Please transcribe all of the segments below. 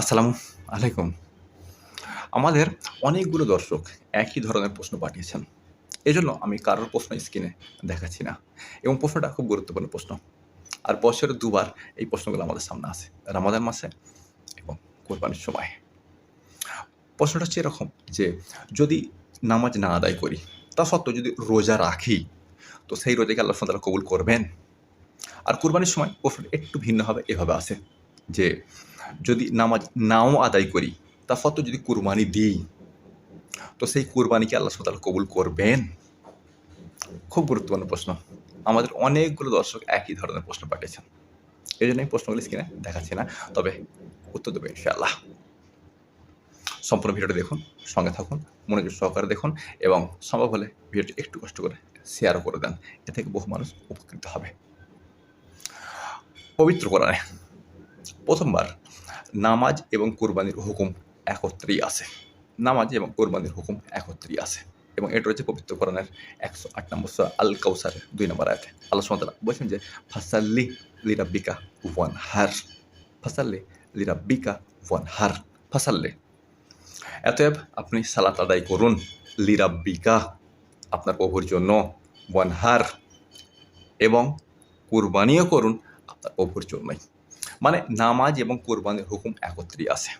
আসসালামু আলাইকুম। আমাদের অনেকগুলো দর্শক একই ধরনের প্রশ্ন পাঠিয়েছেন। এজন্য আমি কারোর প্রশ্ন স্ক্রিনে দেখাচ্ছি না এবং প্রশ্নটা খুব গুরুত্বপূর্ণ প্রশ্ন। আর বছরে দুবার এই প্রশ্নগুলো আমাদের সামনে আসে রামাদান মাসে এবং কোরবানির সময়। প্রশ্নটা হচ্ছে এরকম যে, যদি নামাজ না আদায় করি, তা সত্ত্বেও যদি রোজা রাখি, তো সেই রোজাকে আল্লাহ তালা কবুল করবেন? আর কোরবানির সময় প্রশ্নটা একটু ভিন্ন হবে, এভাবে আসে যে যদি নামাজ নাও আদায় করি, তা সত্ত্বেও যদি কুরবানি দিই, তো সেই কুরবানিকে আল্লাহ সুতাল কবুল করবেন? খুব গুরুত্বপূর্ণ প্রশ্ন। আমাদের অনেকগুলো দর্শক একই ধরনের প্রশ্ন পাঠিয়েছেন। এই জন্য এই প্রশ্নগুলো স্ক্রিনে দেখাচ্ছি না, তবে উত্তর দেবে ইনশাআল্লাহ। সম্পূর্ণ ভিডিওটা দেখুন, সঙ্গে থাকুন, মনোযোগ সহকারে দেখুন এবং সম্ভব হলে ভিডিওটি একটু কষ্ট করে শেয়ারও করে দেন। এ থেকে বহু মানুষ উপকৃত হবে। পবিত্র কোরআনে প্রথমবার নামাজ এবং কোরবানির হুকুম একত্রেই আছে। নামাজ এবং কোরবানির হুকুম একত্রেই আছে এবং এটা রয়েছে পবিত্র কোরআনের একশো আট নম্বর আল কাউসারের দুই নম্বর আয়াতে। আল্লাহ সুমতাল্লাহ বলছেন যে, ফাসাল্লি লিরাব্বিকা ওয়ান হার ফাসাল্লি লিরাব্বিকা ওয়ান হার ফাসাল্লি। এতএব আপনি সালাত আদায় করুন, লিরাব্বিকা, আপনার প্রভুর জন্য ওয়ান হার এবং কুরবানিও করুন আপনার প্রভুর জন্যই। মানে নামাজ এবং কোরবানির হুকুম একত্রেই আছে।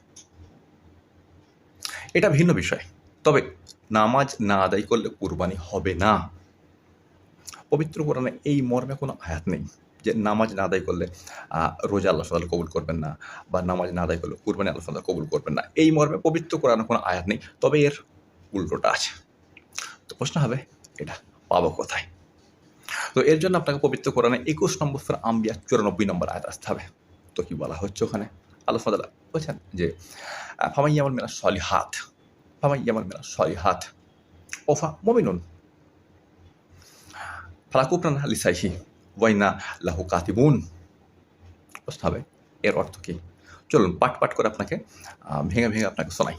এটা ভিন্ন বিষয়। তবে নামাজ না আদায় করলে কোরবানি হবে না। পবিত্র কোরআনে এই মর্মে কোনো আয়াত নেই যে নামাজ না আদায় করলে রোজা আল্লাহ সাল্লাহ কবুল করবেন না বা নামাজ না আদায় করলে কোরবানি আল্লাহ সাল্লাহ কবুল করবেন না। এই মর্মে পবিত্র কোরআনে কোনো আয়াত নেই। তবে এর উল্টোটা আছে। তো প্রশ্ন হবে, এটা পাবো কোথায়? তো এর জন্য আপনাকে পবিত্র কোরআনে একুশ নম্বর আম্বিয়া চুরানব্বই নম্বর আয়াত আসতে হবে। তো কি বলা হচ্ছে ওখানে। আল্লাহ সাদাল্লাহ বলছেন যে ফামাই আমার মেলা সলি হাত ফামাই আমার মেলা সলি হাত ওফা মমিনুন। ফালাকুপ্রান লিসাইহি ওয়াইনা লাহু কাতিবুন। বুঝতে হবে, এর অর্থ কি? চলুন পাট পাট করে আপনাকে ভেঙে ভেঙে আপনাকে শোনাই।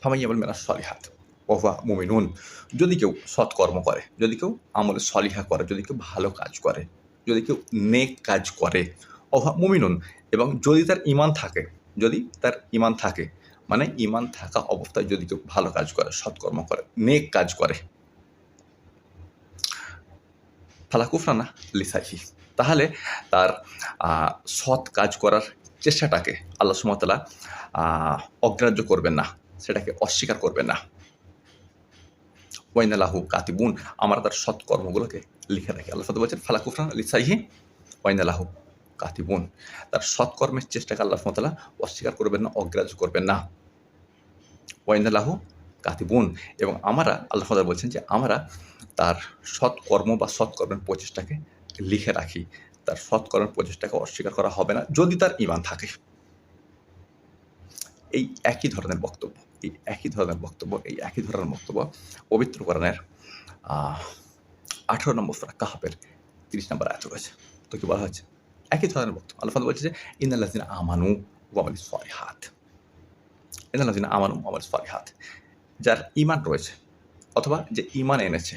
ফামাই আমার মেলা সলি হাত ওফা মুমিনুন। যদি কেউ সৎকর্ম করে, যদি কেউ আমলে সলিহা করে, যদি কেউ ভালো কাজ করে, যদি কেউ নেক কাজ করে অভাব মুমিনুন। এবং যদি তার ইমান থাকে, যদি তার ইমান থাকে মানে ইমান থাকা অবস্থায় যদি কেউ ভালো কাজ করে, সৎকর্ম করে, নেক কাজ করে। ফালাকুফরানা লিসাহি তাহলে তার সৎ কাজ করার চেষ্টাটাকে আল্লাহ সুমতলা অগ্রাহ্য করবেন না, সেটাকে অস্বীকার করবেন না। ওয়াইনালাহু কাতিবুন, আমরা তার সৎকর্মগুলোকে লিখে রাখি। আল্লাহ বলছেন, ফালাকুফরান লিসাইহি ওয়াইনালাহু কাতিবুন তার সৎকর্মের চেষ্টাকে আল্লাহ সুমতলা অস্বীকার করবেন না, অগ্রাহ্য করবেন না। ওয়াইনালাহু কাতিবুন এবং আমরা, আল্লাহ সুমতলা বলছেন যে আমরা তার সৎকর্ম বা সৎকর্মের প্রচেষ্টাকে লিখে রাখি, তার সৎকর্মের প্রচেষ্টাকে অস্বীকার করা হবে না, যদি তার ইমান থাকে। এই একই ধরনের বক্তব্য, এই একই ধরনের বক্তব্য, এই একই ধরনের বক্তব্য পবিত্র কোরআনের আঠারো নম্বর সুরা কাহাবের তিরিশ নম্বর আয়াত রয়েছে। তো কি বলা হচ্ছে একই ধরনের বক্তব্য আল্লাহ বলছে যে ইন্দাল্লাজিনা আমানু ওয়ামালি হাত ইন্দাল্লাজিনা আমানু ওয়ামালি হাত যার ইমান রয়েছে অথবা যে ইমান এনেছে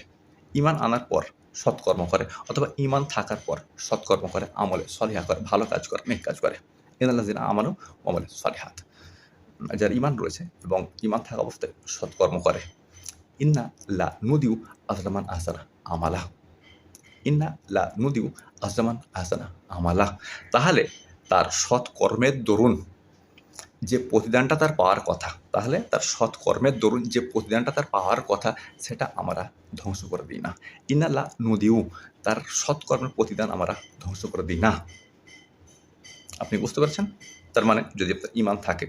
ইমান আনার পর সৎকর্ম করে অথবা ইমান থাকার পর সৎকর্ম করে, আমলে সলিহা করে, ভালো কাজ করে, নেক কাজ করে। ইন্দাল্লাজিনা আমানু ওয়ামালি হাত যার ইমান রয়েছে এবং ইমান থাকা অবস্থায় সৎকর্ম করে। ইন্না লা নুদিউ আজরামান আহসানা আমালা ইন্না লা নুদিউ আজরামান আহসানা আমালা। তাহলে তার সৎকর্মের দরুন যে প্রতিদানটা তার পাওয়ার কথা, তাহলে তার সৎকর্মের দরুন যে প্রতিদানটা তার পাওয়ার কথা, সেটা আমরা ধ্বংস করে দিই না। ইন্না লা নুদিউ, তার সৎকর্মের প্রতিদান আমরা ধ্বংস করে দিই না। আপনি বুঝতে পারছেন? তার মানে যদি আপনার ইমান থাকে,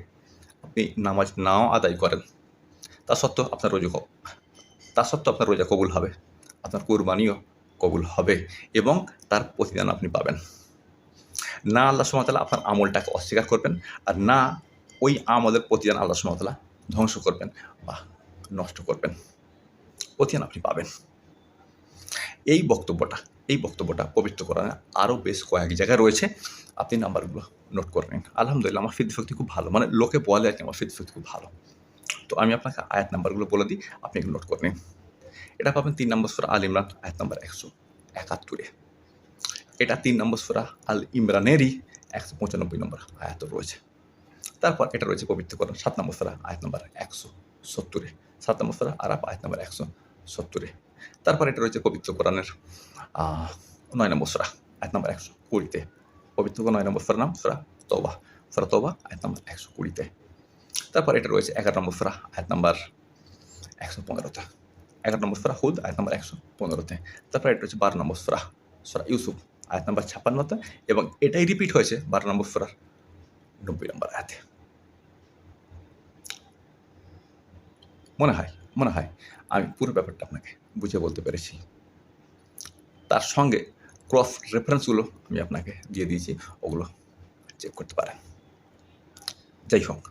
আপনি নামাজ নাও আদায় করেন, তা সত্ত্বেও আপনার রোজা তা সত্ত্বেও আপনার রোজা কবুল হবে। আপনার কোরবানিও কবুল হবে এবং তার প্রতিদান আপনি পাবেন। না আল্লাহ সুমতাল্লাহ আপনার আমলটাকে অস্বীকার করবেন আর না ওই আমলের প্রতিদান আল্লাহ সুমতাল্লাহ ধ্বংস করবেন বা নষ্ট করবেন। প্রতিদান আপনি পাবেন। এই বক্তব্যটা এই বক্তব্যটা পবিত্র কোরআনে আরও বেশ কয়েক জায়গায় রয়েছে। আপনি নাম্বারগুলো নোট করে নিন। আলহামদুলিল্লাহ, আমার ফিদ খুব ভালো। মানে লোকে বলে আর কি, আমার ফিদ শক্তি খুব ভালো। তো আমি আপনাকে আয়াত নাম্বারগুলো বলে দিই, আপনি এগুলো নোট করে নিন। এটা পাবেন তিন নম্বর সুরা আল ইমরান, আয়াত নম্বর একশো একাত্তরে এটা তিন নম্বর সুরা আল ইমরানেরই একশো পঁচানব্বই নম্বর আয়াত রয়েছে। তারপর এটা রয়েছে পবিত্রকরণ, সাত নম্বর সুরা আয়াত নম্বর একশো সত্তরে সাত নম্বর সুরা আরাপ আয়াত নম্বর একশো সত্তরে তারপর এটা রয়েছে পবিত্র কোরআনের নয় নম্বর সুরা আয়াত নম্বর একশো কুড়িতে পবিত্র নয় নম্বর সুরা নাম সুরা তোবা সুরা তোবা আয়াত নম্বর একশো কুড়িতে তারপর এটা রয়েছে এগারো নম্বর সুরা আয়াত নম্বর একশো পনেরোতে এগারো নম্বর সুরা হুদ, আয়াত নম্বর একশো পনেরোতে। তারপর এটা হচ্ছে বারো নম্বর সুরা সুরা ইউসুফ, আয়াত নম্বর ছাপ্পান্নতে এবং এটাই রিপিট হয়েছে বারো নম্বর সুরার নব্বই নম্বর আয়াতে। মনে হয় মনে হয় আমি পুরো ব্যাপারটা আপনাকে বুঝে বলতে পেরেছি। তার সঙ্গে ক্রস রেফারেন্সগুলো আমি আপনাকে দিয়ে দিয়েছি, ওগুলো চেক করতে পারেন। যাই হোক,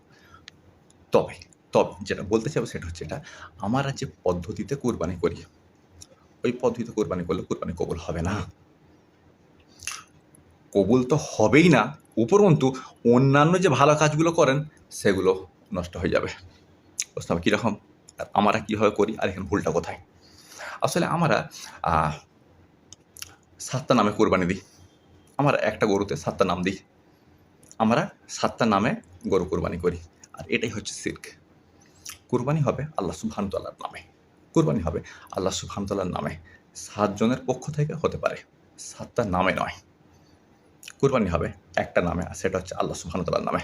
তবে তবে যেটা বলতে চাইব সেটা হচ্ছে এটা, আমরা যে পদ্ধতিতে কোরবানি করি, ওই পদ্ধতিতে কোরবানি করলে কোরবানি কবুল হবে না। কবুল তো হবেই না, উপরন্তু অন্যান্য যে ভালো কাজগুলো করেন, সেগুলো নষ্ট হয়ে যাবে। হবে কীরকম? আর আমরা কীভাবে করি? আর এখানে ভুলটা কোথায়? আসলে আমরা সাতটা নামে কোরবানি দিই। আমরা একটা গরুতে সাতটা নাম দিই। আমরা সাতটা নামে গরু কোরবানি করি। আর এটাই হচ্ছে সিল্ক। কোরবানি হবে আল্লাহ সুবহানতাল্লাহর নামে। কুরবানি হবে আল্লাহ সুবহানতাল্লাহর নামে। সাতজনের পক্ষ থেকে হতে পারে। সাতটা নামে নয়। কোরবানি হবে একটা নামে আর সেটা হচ্ছে আল্লাহ সুবহানতাল্লাহর নামে।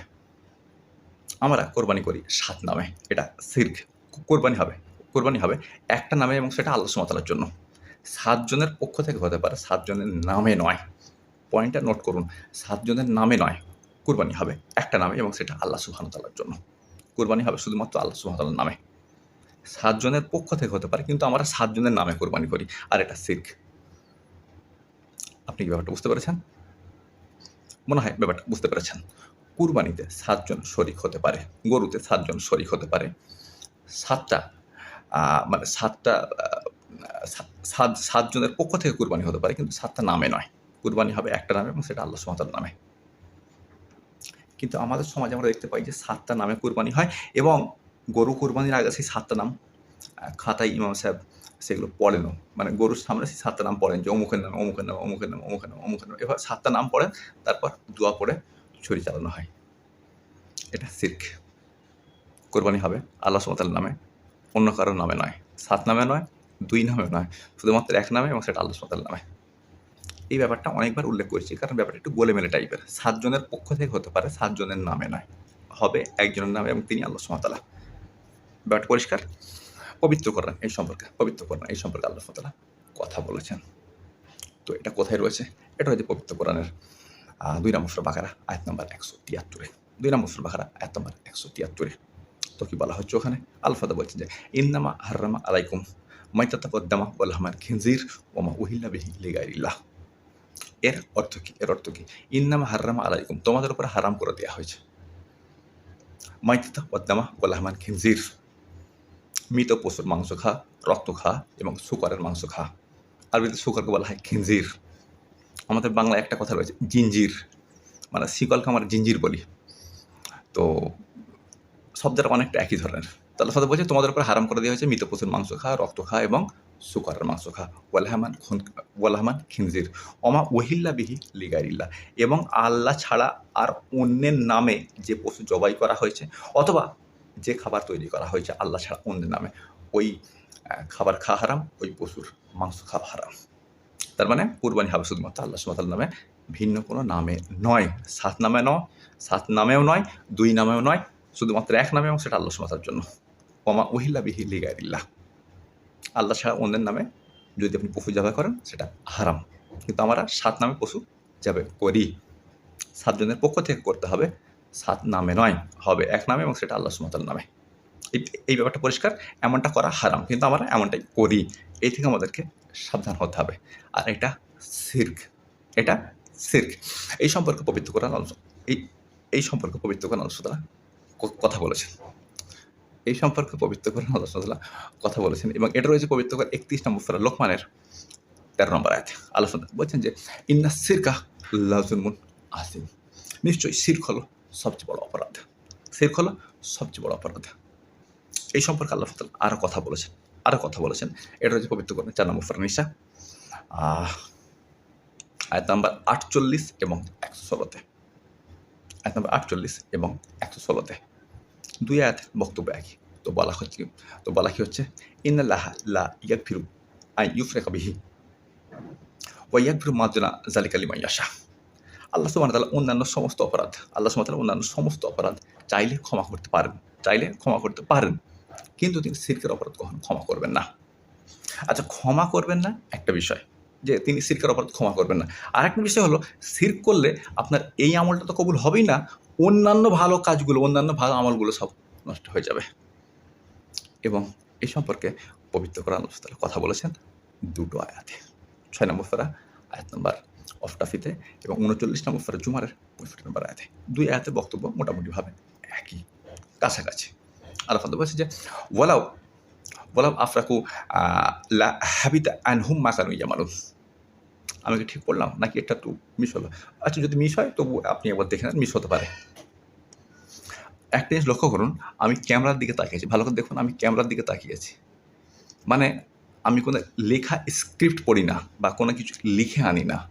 আমরা কোরবানি করি সাত নামে। এটা সিল্ক কোরবানি হবে। কোরবানি হবে একটা নামে এবং সেটা আল্লাহ সুবহানাহু জন্য। সাতজনের পক্ষ থেকে হতে পারে সাতজনের নামে নয়। পয়েন্টটা নোট করুন। সাতজনের নামে নয়। কোরবানি হবে একটা নামে এবং সেটা আল্লাহ সুবহানাহু জন্য। কোরবানি হবে শুধুমাত্র আল্লাহ সুবহানাহু নামে। সাতজনের পক্ষ থেকে হতে পারে, কিন্তু আমরা সাতজনের নামে কোরবানি করি, আর এটা সিল্ক আপনি কি ব্যাপারটা বুঝতে পেরেছেন? মনে হয় ব্যাপারটা বুঝতে পেরেছেন। কুরবানিতে সাতজন শরিক হতে পারে, গরুতে সাতজন শরিক হতে পারে। সাতটা মানে সাতটা সাত সাতজনের পক্ষ থেকে কুরবানি হতে পারে, কিন্তু সাতটা নামে নয়। কুরবানি হবে একটা নামে এবং সেটা আল্লাহ সুমাতার নামে। কিন্তু আমাদের সমাজে আমরা দেখতে পাই যে সাতটা নামে কুরবানি হয় এবং গরু কুরবানির আগে সেই সাতটা নাম খাতায় ইমাম সাহেব সেগুলো পড়েনও মানে গরুর সামনে সেই সাতটা নাম পড়েন যে অমুকের নাম অমুকের নাম অমুকের নাম অমুকের নাম অমুকের নাম। এবার সাতটা নাম পড়েন, তারপর দোয়া পড়ে ছড়ি চালানো হয়। এটা সিল্ক কোরবানি হবে আল্লাহ সুমতাল নামে। অন্য কারোর নামে নয়। সাত নামে নয়, দুই নামে নয়। শুধুমাত্র এক নামে এবং সেটা আল্লাহ সুমতাল নামে। এই ব্যাপারটা অনেকবার উল্লেখ করেছি, কারণ ব্যাপারটা একটু গোলেমেলে টাইপের। সাতজনের পক্ষ থেকে হতে পারে সাতজনের নামে নয়, হবে একজনের নামে এবং তিনি আল্লাহ সুমতালা ব্যাপারটা পরিষ্কার? পবিত্র করেন এই সম্পর্কে, পবিত্র করেন এই সম্পর্কে আল্লাহ সুমতালা কথা বলেছেন। তো এটা কোথায় রয়েছে? এটা হচ্ছে পবিত্র কোরআনের দুই নম্বর সুরা বাকারা, আয়াত নম্বর একশো তিয়াত্তরে। দুই নম্বর সুরা বাকারা, আয়াত নম্বর একশো তিয়াত্তরে। তো কি বলা হচ্ছে ওখানে? আলফাদা বলছেন যে, ইন্নামা হার্রামা আলাইকুম মাইতাতা পদ্দামা ওয়াল্লাহমান খিনজির ওমা উহিল্লা বিহি লিগাইল্লাহ এর অর্থ কি? এর অর্থ কি? ইন্নামা হার্রামা আলাইকুম। তোমাদের উপরে হারাম করে দেওয়া হয়েছে। মাইতাতা পদ্দামা ওয়াল্লাহমান খিনজির। মৃত পশুর মাংস খা, রক্ত খা এবং শুকরের মাংস খা। আরবিতে শুকরকে বলা হয় খিনজির। আমাদের বাংলায় একটা কথা রয়েছে জিঞ্জির মানে শিকলকে আমরা জিঞ্জির বলি। তো শব্দটা অনেকটা একই ধরনের। তাহলে সাথে বলছে, তোমাদের উপর হারাম করে দেওয়া হয়েছে, মৃত পশুর মাংস খা, রক্ত খা এবং শুকরের মাংস খা ওয়ালাহমান ওয়ালাহমান খিনজির অমা ওহিল্লা বিহি লিগারিল্লা এবং আল্লাহ ছাড়া আর অন্যের নামে যে পশু জবাই করা হয়েছে, অথবা যে খাবার তৈরি করা হয়েছে আল্লাহ ছাড়া অন্যের নামে, ওই খাবার খাওয়া হারাম, ওই পশুর মাংস খাওয়া হারাম। তার মানে কুরবানি হবে শুধুমাত্র আল্লাহ সুমাতাল নামে, ভিন্ন কোনো নামে নয়। সাত নামে নয়, সাত নামেও নয়, দুই নামেও নয়, শুধুমাত্র এক নামে এবং সেটা আল্লাহ সুমাতার জন্য। ওমা উহিল্লা বিহি লিগাইল্লাহ আল্লাহ ছাড়া অন্যের নামে যদি আপনি পশু জবাই করেন, সেটা হারাম। কিন্তু আমরা সাত নামে পশু যাবে করি। সাতজনের পক্ষ থেকে করতে হবে, সাত নামে নয়, হবে এক নামে এবং সেটা আল্লাহ সুমাতাল নামে। এই ব্যাপারটা পরিষ্কার, এমনটা করা হারাম। কিন্তু আমরা এমনটাই করি। এই থেকে আমাদেরকে সাবধান হতে হবে। আর এটা সির্ক। এটা সির্ক। এই সম্পর্কে পবিত্র কোরআন এই এই সম্পর্কে পবিত্র কোরআন আলোচনা কথা বলেছেন। এই সম্পর্কে পবিত্র কোরআন আলোচনা কথা বলেছেন এবং এটা রয়েছে পবিত্র কোরআন একত্রিশ নম্বর সুরা লোকমানের তেরো নম্বর আয়াতে। আলোচনা বলছেন যে, ইন্না সিরকা লাজুলমুন আসিম নিশ্চয়ই সির্ক হলো সবচেয়ে বড় অপরাধ। সির্ক হলো সবচেয়ে বড় অপরাধ। এই সম্পর্কে আল্লাহ তাআলা আরও কথা বলেছেন আরও কথা বলেছেন। এটা রয়েছে পবিত্র কোরআন চার নম্বর ফরানিসা আয়াত নাম্বার আটচল্লিশ এবং একশো ষোলোতে। আয়াত নম্বর আটচল্লিশ এবং একশো ষোলোতে। দুই আয়াত বক্তব্য একই। তো বলা হচ্ছে তো বলা কি হচ্ছে? ইন্নাল্লাহ লা ইয়াগফিরু আই ইউফরিকা বিহি ওয়া ইয়াগফিরু মা দুনা যালিকা লিমান ইয়াশা। আল্লাহ ওয়া তাআলা অন্যান্য সমস্ত অপরাধ, আল্লাহ ওয়া তাআলা অন্যান্য সমস্ত অপরাধ চাইলে ক্ষমা করতে পারেন, চাইলে ক্ষমা করতে পারেন, কিন্তু তিনি সিরকের অপরাধ কখনো ক্ষমা করবেন না। আচ্ছা ক্ষমা করবেন না একটা বিষয়, যে তিনি সিরকের অপরাধ ক্ষমা করবেন না। আর একটা বিষয় হলো, সিরক করলে আপনার এই আমলটা তো কবুল হবেই না, অন্যান্য ভালো কাজগুলো, অন্যান্য ভালো আমলগুলো সব নষ্ট হয়ে যাবে। এবং এ সম্পর্কে পবিত্র কোরআন আল্লাহ কথা বলেছেন দুটো আয়াতে। ছয় নম্বর ফেরা আয়াত নম্বর অফটাফিতে এবং উনচল্লিশ নম্বর ফেরা জুমারের পঁয়ষট্টি নম্বর আয়াতে। দুই আয়াতের বক্তব্য মোটামুটিভাবে একই, কাছাকাছি। আল্লাহ বলছে যে ওয়ালাও ওয়ালাউ আফরাকু লা হাবিতা আনহুম মাকানু ইয়ামালুন। আমি কি ঠিক করলাম নাকি এটা একটু মিস হলো? আচ্ছা যদি মিস হয়, তবু আপনি একবার দেখে নেন, মিস হতে পারে। একটা জিনিস লক্ষ্য করুন, আমি ক্যামেরার দিকে তাকিয়েছি। ভালো করে দেখুন, আমি ক্যামেরার দিকে তাকিয়েছি। মানে আমি কোনো লেখা স্ক্রিপ্ট পড়ি না বা কোনো কিছু লিখে আনি না।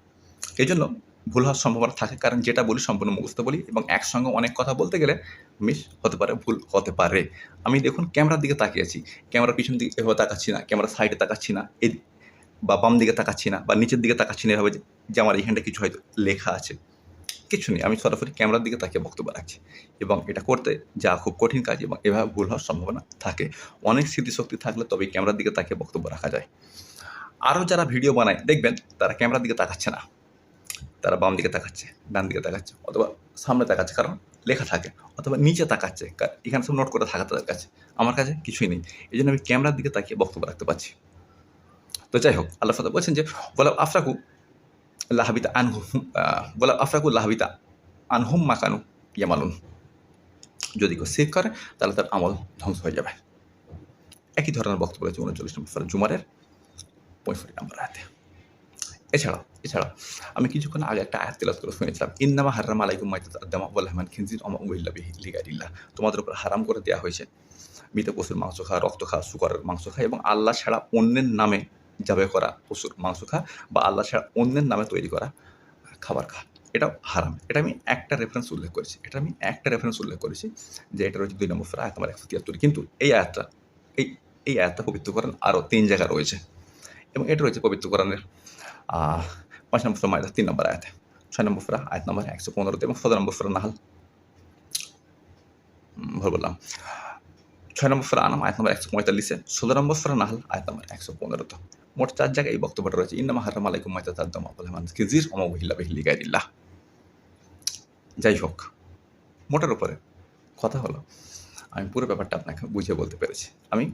এই জন্য ভুল হওয়ার সম্ভাবনা থাকে, কারণ যেটা বলি সম্পূর্ণ মুখস্থ বলি এবং একসঙ্গে অনেক কথা বলতে গেলে মিস হতে পারে, ভুল হতে পারে। আমি দেখুন ক্যামেরার দিকে তাকিয়েছি। ক্যামেরার পিছন দিকে এভাবে তাকাচ্ছি না, ক্যামেরার সাইডে তাকাচ্ছি না এই বা বাম দিকে তাকাচ্ছি না বা নিচের দিকে তাকাচ্ছি না, এভাবে যে- আমার এখানটা কিছু হয়তো লেখা আছে। কিছু নেই। আমি সরাসরি ক্যামেরার দিকে তাকিয়ে বক্তব্য রাখছি এবং এটা করতে যা খুব কঠিন কাজ এবং এভাবে ভুল হওয়ার সম্ভাবনা থাকে। অনেক স্মৃতিশক্তি থাকলে তবে ক্যামেরার দিকে তাকিয়ে বক্তব্য রাখা যায়। আরও যারা ভিডিও বানায়, দেখবেন তারা ক্যামেরার দিকে তাকাচ্ছে না। তারা বাম দিকে তাকাচ্ছে, ডান দিকে তাকাচ্ছে অথবা সামনে তাকাচ্ছে কারণ লেখা থাকে অথবা নিচে তাকাচ্ছে। এখানে সব নোট করে থাকা তাদের কাছে। আমার কাছে কিছুই নেই। এই জন্য আমি ক্যামেরার দিকে তাকিয়ে বক্তব্য রাখতে পারছি। তো যাই হোক, আল্লাহ ফাদা বলছেন যে বলা আফরাকু লাহাবিতা আনহুম আহ, বলা আফরাকু লাহাবিতা আনহুম মাকানু ইয়ামালুন যদি কেউ সেভ করে তাহলে তার আমল ধ্বংস হয়ে যাবে। একই ধরনের বক্তব্য রয়েছে উনচল্লিশ নম্বর জুমারের পঁয়ষট্টি নম্বর আয়াতে। এছাড়াও এছাড়াও আমি কিছুক্ষণ আগে একটা আয়াত তেলাত করে শুনেছিলাম ইন্নামা হারাম আলাইকুম মাইতাত আদামা ওয়াল্লাহমান খিনজির অমা উইল্লা বিহি লিগারিল্লাহ। তোমাদের উপর হারাম করে দেওয়া হয়েছে। মৃত পশুর মাংস খাওয়া রক্ত খাওয়া শুকরের মাংস খাওয়া এবং আল্লাহ ছাড়া অন্যের নামে যাবে করা, পশুর মাংস খা বা আল্লাহ ছাড়া অন্যের নামে তৈরি করা খাবার খা। এটাও হারাম। এটা আমি একটা রেফারেন্স উল্লেখ করেছি। এটা আমি একটা রেফারেন্স উল্লেখ করেছি যে এটা রয়েছে দুই নম্বর ফেরা, আয়াত আমার একশো তিয়াত্তর। কিন্তু এই আয়াতটা, এই এই আয়াতটা পবিত্র করেন আরও তিন জায়গা রয়েছে। এবং এটা রয়েছে পবিত্র কোরআনের পাঁচ নম্বর ফেরা মায়ের তিন নম্বর আয়াতে। ছয় নম্বর ফেরা আয়াত নম্বর একশো পনেরোতে এবং সতেরো নম্বর ফেরা নাহাল। ভুল বললাম। ছয় নম্বর ফেরা আনাম আয়াত নম্বর একশো পঁয়তাল্লিশে, ষোলো নম্বর ফেরা নাহাল আয়াত নম্বর একশো পনেরোতে। মোট চার জায়গায় এই বক্তব্যটা রয়েছে। ইন্নামা হারাম আলাইকুম মাইতা তাদ্দাম আবুলহামান কিজির অমহিল্লা বিহিল্লি গাইদিল্লাহ যাই হোক, মোটার উপরে কথা হলো, আমি পুরো ব্যাপারটা আপনাকে বুঝিয়ে বলতে পেরেছি। আমি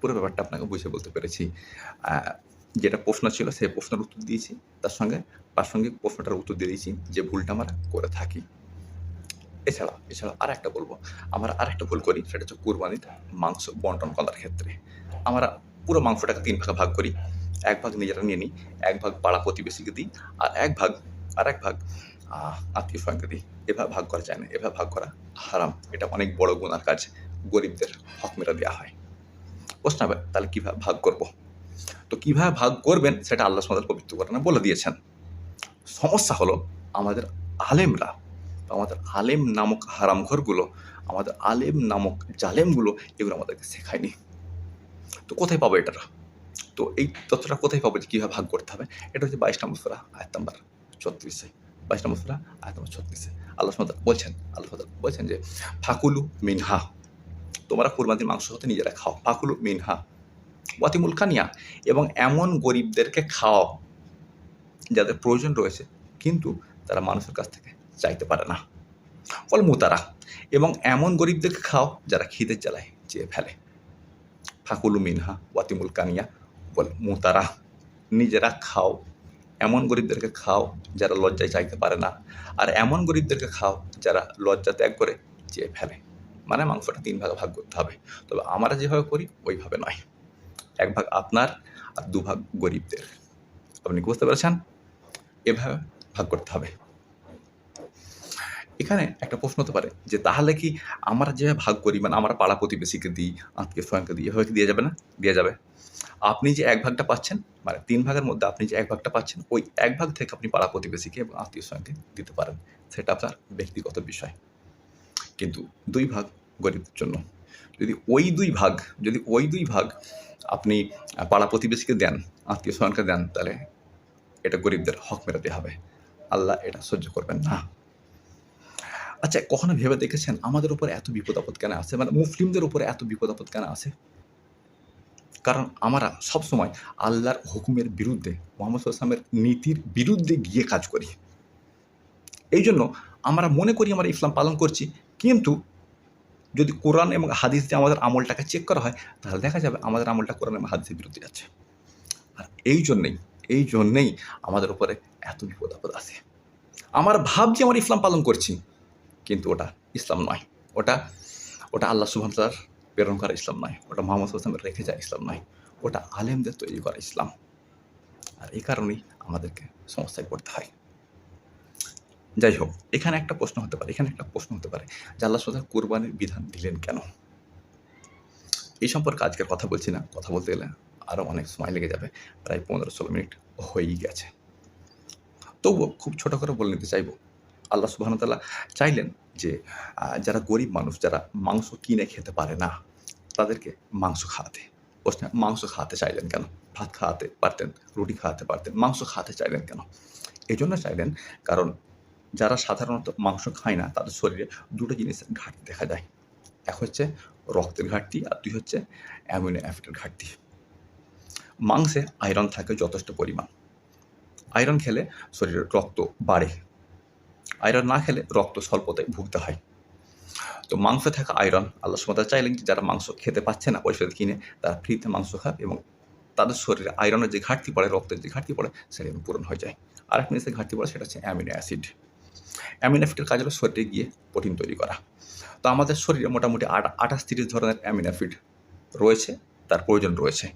পুরো ব্যাপারটা আপনাকে বুঝিয়ে বলতে পেরেছি যেটা প্রশ্ন ছিল সেই প্রশ্নের উত্তর দিয়েছি। তার সঙ্গে প্রাসঙ্গিক প্রশ্নটার উত্তর দিয়ে দিয়েছি যে ভুলটা আমরা করে থাকি। এছাড়া এছাড়া আর একটা বলব, আমরা আর একটা ভুল করি, সেটা হচ্ছে কুরবানিতে মাংস বন্টন করার ক্ষেত্রে। আমরা পুরো মাংসটাকে তিন ভাগে ভাগ করি। এক ভাগ নিজেরা নিয়ে নিই, এক ভাগ পাড়া প্রতিবেশীকে দিই, আর এক ভাগ, আর এক ভাগ আত্মীয় স্বয়ংকে দিই। এভাবে ভাগ করা যায় না, এভাবে ভাগ করা হারাম। এটা অনেক বড় গুণার কাজ, গরিবদের হক মেরা দেওয়া হয়। প্রশ্ন হবে, তাহলে কীভাবে ভাগ করব? তো কীভাবে ভাগ করবেন সেটা আল্লাহ সমাদের পবিত্র করেন বলে দিয়েছেন। সমস্যা হলো, আমাদের আলেমরা আমাদের আলেম নামক হারামঘরগুলো আমাদের আলেম নামক জালেমগুলো এগুলো আমাদেরকে শেখায়নি। তো কোথায় পাবো এটা তো এই তথ্যটা কোথায় পাবো যে কীভাবে ভাগ করতে হবে? এটা হচ্ছে বাইশ নম্বর সুরা, আয়াত নাম্বার ছত্রিশে। বাইশ নম্বর সুরা, আয়াত নম্বর ছত্রিশে। আল্লাহ সুমাদ বলছেন, আল্লাহ সুমাদ বলছেন যে, ফাকুলু মিনহা তোমরা কুরবানির মাংস হতে নিজেরা খাও। ফাকুলু মিনহা ওয়াতিমুল কানিয়া এবং এমন গরিবদেরকে খাও যাদের প্রয়োজন রয়েছে, কিন্তু তারা মানুষের কাছ থেকে চাইতে পারে না। ফল মুতারা এবং এমন গরিবদেরকে খাও যারা খিদে জ্বালায়, চেয়ে ফেলে। ফাকুলু মিনহা ওয়াতিমুল কানিয়া বল মুতারা নিজেরা খাও। এমন গরিবদেরকে খাও যারা লজ্জায় চাইতে পারে না। আর এমন গরিবদেরকে খাও যারা লজ্জা ত্যাগ করে চেয়ে ফেলে। মানে মাংসটা তিন ভাগে ভাগ করতে হবে। তবে আমরা যেভাবে করি, ওইভাবে নয়। এক ভাগ আপনার আর দু ভাগ গরিবদের। আপনি কি বুঝতে পেরেছেন? এভাবে ভাগ করতে হবে। এখানে একটা প্রশ্ন হতে পারে যে তাহলে কি আমরা যেভাবে ভাগ করি মানে আমরা পাড়া প্রতিবেশীকে দিই, আত্মীয় স্বয়ংকে দিই, এভাবে দেওয়া যাবে না? দেওয়া যাবে। আপনি যে এক ভাগটা পাচ্ছেন মানে তিন ভাগের মধ্যে আপনি যে এক ভাগটা পাচ্ছেন, ওই এক ভাগ থেকে আপনি পাড়া প্রতিবেশীকে এবং আত্মীয় স্বয়ংকে দিতে পারেন। সেটা আপনার ব্যক্তিগত বিষয়। কিন্তু দুই ভাগ গরিবদের জন্য। যদি ওই দুই ভাগ, যদি ওই দুই ভাগ আপনি পাড়া প্রতিবেশীকে দেন, আত্মীয় স্বয়ংকে দেন, তাহলে এটা গরিবদের হক মেরাতে হবে। আল্লাহ এটা সহ্য করবেন না। আচ্ছা কখনো ভেবে দেখেছেন আমাদের উপরে এত বিপদ আপদ কেন আছে? মানে মুসলিমদের উপরে এত বিপদ আপদ কেন আছে? কারণ আমরা সবসময় আল্লাহর হুকুমের বিরুদ্ধে, মোহাম্মদ আসলামের নীতির বিরুদ্ধে গিয়ে কাজ করি। এই জন্য আমরা মনে করি আমরা ইসলাম পালন করছি, কিন্তু যদি কোরআন এবং হাদিস দিয়ে আমাদের আমলটাকে চেক করা হয়, তাহলে দেখা যাবে আমাদের আমলটা কোরআন এবং হাদিসের বিরুদ্ধে যাচ্ছে আর এই জন্যেই এই জন্যেই আমাদের উপরে এত বিপদ আপদ আছে। আমার ভাবছি আমরা ইসলাম পালন করছি। কিন্তু ওটা ইসলাম নয়। ওটা ওটা আল্লাহ সুবহানার প্রেরণ করা ইসলাম নয়। ওটা মোহাম্মদ আসলামের রেখে যায় ইসলাম নয়। ওটা আলেমদের তৈরি করা ইসলাম। আর এই কারণেই আমাদেরকে সমস্যায় পড়তে হয়। যাই হোক, এখানে একটা প্রশ্ন হতে পারে, এখানে একটা প্রশ্ন হতে পারে যে আল্লাহ সুবহানাহু কোরবানির বিধান দিলেন কেন? এই সম্পর্কে আজকের কথা বলছি না, কথা বলতে গেলে আরও অনেক সময় লেগে যাবে, প্রায় পনেরো ষোলো মিনিট হয়েই গেছে। তবুও খুব ছোট করে বলে নিতে চাইব আল্লাহ সুবাহতাল্লাহ চাইলেন যে যারা গরিব মানুষ, যারা মাংস কিনে খেতে পারে না, তাদেরকে মাংস খাওয়াতে। প্রশ্নে, মাংস খাওয়াতে চাইলেন কেন? ভাত খাওয়াতে পারতেন, রুটি খাওয়াতে পারতেন, মাংস খাওয়াতে চাইলেন কেন? এই জন্য চাইলেন, কারণ যারা সাধারণত মাংস খায় না, তাদের শরীরে দুটো জিনিসের ঘাটতি দেখা যায় এক হচ্ছে রক্তের ঘাটতি আর দুই হচ্ছে অ্যামিনো অ্যাসিডের ঘাটতি। মাংসে আয়রন থাকে যথেষ্ট পরিমাণ। আয়রন খেলে শরীরের রক্ত বাড়ে। আয়রন না খেলে রক্ত স্বল্পতায় ভুগতে হয়। তো মাংসে থাকা আয়রন আল্লাহ সুমতা চাইলেন যে যারা মাংস খেতে পাচ্ছে না, পয়সা কিনে, তারা ফ্রিতে মাংস খায় এবং তাদের শরীরে আয়রনের যে ঘাটতি পড়ে, রক্তের যে ঘাটতি পড়ে সেটা পূরণ হয়ে যায়। আর একটা জিনিসের ঘাটতি পড়ে, সেটা হচ্ছে অ্যামিনো অ্যাসিড অ্যামিনো অ্যাসিডের কাজ হলো শরীরে গিয়ে প্রোটিন তৈরি করা। তো আমাদের শরীরে মোটামুটি আঠাশ তিরিশ ধরনের অ্যামিনো অ্যাসিড রয়েছে, তার প্রয়োজন রয়েছে।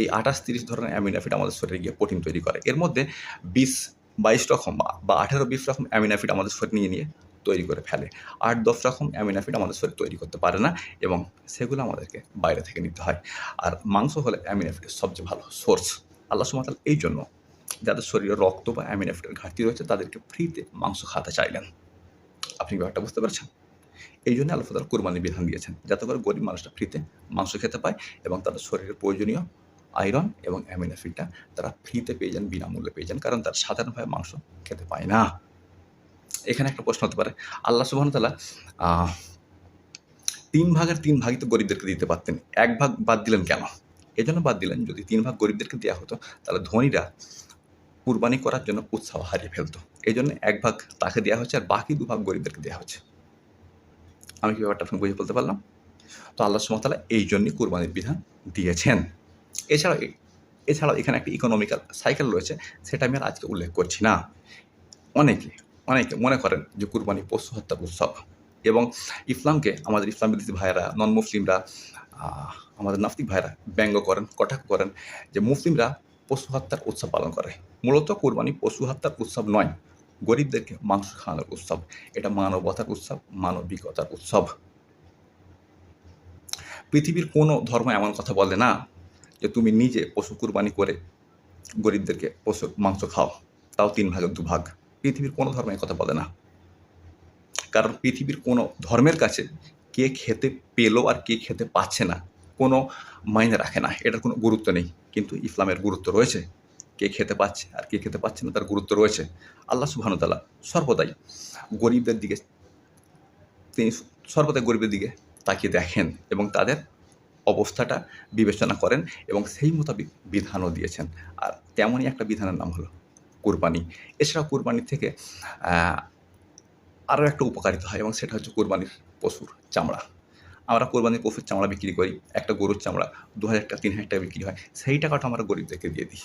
এই আঠাশ তিরিশ ধরনের অ্যামিনো অ্যাসিড আমাদের শরীরে গিয়ে প্রোটিন তৈরি করে। এর মধ্যে বিশ বাইশ রকম বা- আঠেরো বিশ রকম অ্যামিনো অ্যাসিড আমাদের শরীর নিয়ে নিয়ে তৈরি করে ফেলে। আট দশ রকম অ্যামিনো অ্যাসিড আমাদের শরীর তৈরি করতে পারে না এবং সেগুলো আমাদেরকে বাইরে থেকে নিতে হয়। আর মাংস হলে অ্যামিনো অ্যাসিডের সবচেয়ে ভালো সোর্স আল্লাহ সুমাতাল এই জন্য যাদের শরীরে রক্ত বা অ্যামিনো অ্যাসিডের ঘাটতি রয়েছে, তাদেরকে ফ্রিতে মাংস খাতে চাইলেন। আপনি ব্যাপারটা বুঝতে পারছেন? এই জন্য আল্লাহ তালা কোরবানির বিধান দিয়েছেন, যাতে করে গরিব মানুষটা ফ্রিতে মাংস খেতে পায় এবং তাদের শরীরের প্রয়োজনীয় আয়রন এবং অ্যামিনো অ্যাসিডটা তারা ফ্রিতে পেয়ে যান, বিনামূল্যে পেয়ে যান, কারণ তারা সাধারণভাবে মাংস খেতে পায় না। এখানে একটা প্রশ্ন হতে পারে, আল্লাহ সুবাহন তালা তিন ভাগের তিন ভাগই তো গরিবদেরকে দিতে পারতেন, এক ভাগ বাদ দিলেন কেন? এই জন্য বাদ দিলেন, যদি তিন ভাগ গরিবদেরকে দেওয়া হতো, তাহলে ধনীরা কুরবানি করার জন্য উৎসাহ হারিয়ে ফেলতো। এই জন্য এক ভাগ তাকে দেওয়া হচ্ছে আর বাকি দু ভাগ গরিবদেরকে দেওয়া হচ্ছে। আমি কি ব্যাপারটা আপনাকে বুঝে বলতে পারলাম? তো আল্লাহ সুমতালা এই জন্যই কুরবানির বিধান দিয়েছেন। এছাড়াও এছাড়াও এখানে একটা ইকোনমিক্যাল সাইকেল রয়েছে, সেটা আমি আজকে উল্লেখ করছি না। অনেকে অনেকে মনে করেন যে কুরবানি পশু হত্যার উৎসব এবং ইসলামকে, আমাদের ইসলাম বিরোধী ভাইয়েরা নন মুসলিমরা আমাদের নাস্তিক ভাইয়েরা ব্যঙ্গ করেন, কটাক্ষ করেন যে মুসলিমরা পশু হত্যার উৎসব পালন করে। মূলত কুরবানি পশু হত্যার উৎসব নয়, গরিবদেরকে মাংস খাওয়ানোর উৎসব। এটা মানবতার উৎসব, মানবিকতার উৎসব। পৃথিবীর কোনো ধর্ম এমন কথা বলে না যে তুমি নিজে পশু কুরবানি করে গরিবদেরকে পশু, মাংস খাও, তাও তিন ভাগের দু ভাগ। পৃথিবীর কোনো ধর্ম কথা বলে না। কারণ পৃথিবীর কোনো ধর্মের কাছে কে খেতে পেল আর কে খেতে পাচ্ছে না, কোনো মাইনে রাখে না। এটার কোনো গুরুত্ব নেই। কিন্তু ইসলামের গুরুত্ব রয়েছে। কে খেতে পাচ্ছে আর কে খেতে পাচ্ছে না তার গুরুত্ব রয়েছে। আল্লাহ সুবহানুতাল্লাহ সর্বদাই গরিবদের দিকে তিনি সর্বদাই গরিবের দিকে তাকিয়ে দেখেন এবং তাদের অবস্থাটা বিবেচনা করেন এবং সেই মোতাবেক বিধানও দিয়েছেন। আর তেমনই একটা বিধানের নাম হলো কুরবানি। এছাড়াও কুরবানি থেকে আরও একটা উপকারিতা হয় এবং সেটা হচ্ছে কোরবানির পশুর চামড়া। আমরা কোরবানির পশুর চামড়া বিক্রি করি, একটা গরুর চামড়া দু হাজার টাকা, তিন হাজার টাকা বিক্রি হয়, সেই টাকাটা আমরা গরিবদেরকে দিয়ে দিই।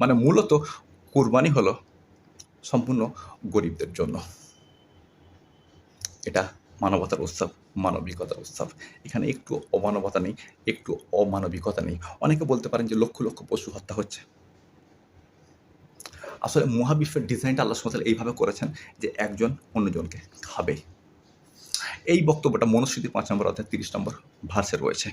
মানে মূলত কোরবানি হলো সম্পূর্ণ গরিবদের জন্য। এটা মানবতার উৎসব। মানবিকতার উৎসব। এখানে একটু অমানবতা নেই, একটু অমানবিকতা নেই। অনেকে বলতে পারেন যে লক্ষ লক্ষ পশু হত্যা হচ্ছে। আসলে মহাবিশ্বের ডিজাইনটা আল্লাহ সুমতাল এইভাবে করেছেন যে একজন অন্যজনকে খাবে। এই বক্তব্যটা মনুস্মৃতি পাঁচ নম্বর অর্থাৎ তিরিশ নম্বর ভার্সে রয়েছে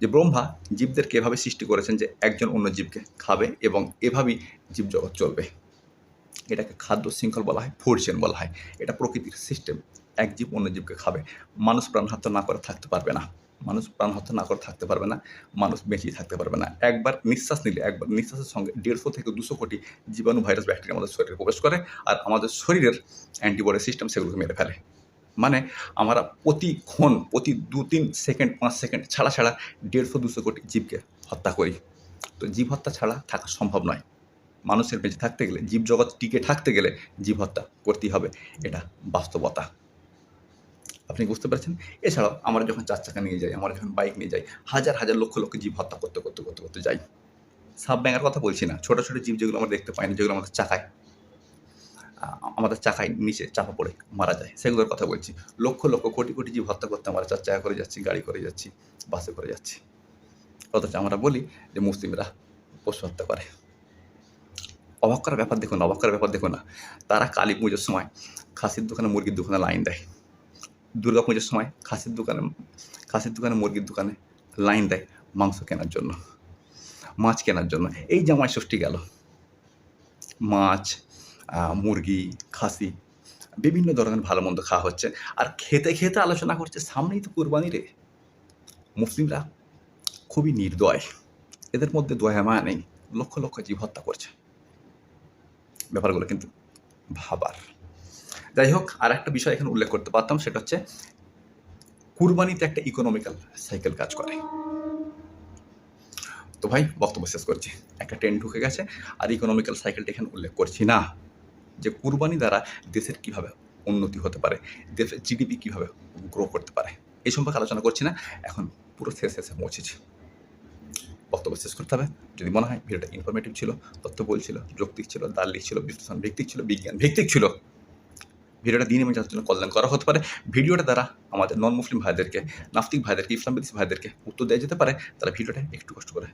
যে ব্রহ্মা জীবদেরকে এভাবে সৃষ্টি করেছেন যে একজন অন্য জীবকে খাবে এবং এভাবেই জীবজগৎ চলবে। এটাকে খাদ্য শৃঙ্খল বলা হয় ফুড চেন বলা হয়। এটা প্রকৃতির সিস্টেম এক জীব অন্য জীবকে খাবে। মানুষ প্রাণ হত্যা না করে থাকতে পারবে না। মানুষ প্রাণ হত্যা না করে থাকতে পারবে না। মানুষ বেঁচেই থাকতে পারবে না। একবার নিঃশ্বাস নিলে, একবার নিঃশ্বাসের সঙ্গে দেড়শো থেকে দুশো কোটি জীবাণু ভাইরাস ব্যাকটেরিয়া আমাদের শরীরে প্রবেশ করে আর আমাদের শরীরের অ্যান্টিবডি সিস্টেম সেগুলোকে মেরে ফেলে। মানে আমরা প্রতিক্ষণ প্রতি দু, তিন সেকেন্ড, পাঁচ সেকেন্ড ছাড়া ছাড়া দেড়শো, দুশো কোটি জীবকে হত্যা করি। তো জীব হত্যা ছাড়া থাকা সম্ভব নয়। মানুষের বেঁচে থাকতে গেলে, জীবজগৎ টিকে থাকতে গেলে জীব হত্যা করতেই হবে। এটা বাস্তবতা। আপনি বুঝতে পারছেন? এছাড়াও আমরা যখন চার চাকা নিয়ে যাই, আমরা যখন বাইক নিয়ে যাই, হাজার হাজার লক্ষ লক্ষ জীব হত্যা করতে করতে করতে করতে যাই। সাপ ব্যাঙের কথা বলছি না। ছোটো ছোটো জীব যেগুলো আমরা দেখতে পাই না, যেগুলো আমাদের চাকায় আমাদের চাকায় নিচে চাপা পড়ে মারা যায়, সেগুলোর কথা বলছি। লক্ষ লক্ষ কোটি কোটি জীব হত্যা করতে আমরা চার চাকা করে যাচ্ছি, গাড়ি করে যাচ্ছি, বাসে করে যাচ্ছি। অথচ আমরা বলি যে মুসলিমরা পশু হত্যা করে। অবাক করার ব্যাপার দেখুন অবাক করার ব্যাপার দেখুন না। তারা কালী পুজোর সময় খাসির দোকানে, মুরগির দোকানে লাইন দেয়। দুর্গা পুজোর সময় খাসির দোকানে খাসির দোকানে, মুরগির দোকানে লাইন দেয় মাংস কেনার জন্য, মাছ কেনার জন্য। এই জামাই ষষ্ঠী গেল। মাছ মুরগি, খাসি, বিভিন্ন ধরনের ভালো মন্দ খাওয়া হচ্ছে। আর খেতে খেতে আলোচনা করছে, সামনেই তো কুরবানি রে। মুসলিমরা খুবই নির্দয়। এদের মধ্যে দয়া মায়া নেই। লক্ষ লক্ষ জীব হত্যা করছে। ব্যাপারগুলো কিন্তু ভাবার। যাই হোক আর একটা বিষয় এখানে উল্লেখ করতে পারতাম, সেটা হচ্ছে কুরবানিতে একটা ইকোনমিক্যাল সাইকেল কাজ করে। তো ভাই, বক্তব্য শেষ করছি। একটা ট্রেন ঢুকে গেছে, আর ইকোনমিক্যাল সাইকেলটা এখানে উল্লেখ করছি না। যে কুরবানি দ্বারা দেশের কীভাবে উন্নতি হতে পারে, দেশের জিডিপি কীভাবে গ্রো করতে পারে এই সম্পর্কে আলোচনা করছি না। এখন পুরো শেষ শেষে পৌঁছেছি। বক্তব্য শেষ করতে হবে। যদি মনে হয় ভিডিওটা ইনফরমেটিভ ছিল তথ্য বলছিল যৌক্তিক ছিল, দার্লিক ছিল বিশ্লেষণ ভিত্তিক ছিল বিজ্ঞান ভিত্তিক ছিল ভিডিওটা দিন এবং যার জন্য কল্যাণ করা হতে পারে, ভিডিওটা দ্বারা আমাদের নন মুসলিম ভাইদেরকে, নাস্তিক ভাইদেরকে ইসলাম বিদেশি ভাইদেরকে উত্তর দেওয়া যেতে পারে, তারা ভিডিওটা একটু কষ্ট করে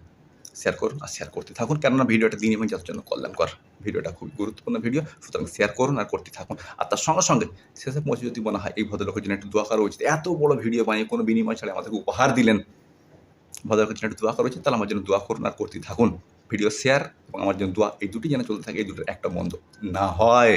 শেয়ার করুন আর শেয়ার করতে থাকুন। কেননা ভিডিওটা দিন এবং যার জন্য কল্যাণ কর, ভিডিওটা খুবই গুরুত্বপূর্ণ ভিডিও, সুতরাং শেয়ার করুন আর করতে থাকুন। আর তার সঙ্গে সঙ্গে শেষে পৌঁছে যদি মনে হয়, এই ভদ্রলোকের জন্য একটু দোয়া করা উচিত। এত বড় ভিডিও বানিয়ে কোনো বিনিময় ছাড়া আমাদেরকে উপহার দিলেন। ভদ্রলোকের জন্য একটু দোয়া করা উচিত, তাহলে আমার জন্য দোয়া করুন আর করতে থাকুন। ভিডিও শেয়ার এবং আমার জন্য দোয়া, এই দুটি যেন চলতে থাকে, এই দুটোর একটা বন্ধ না হয়।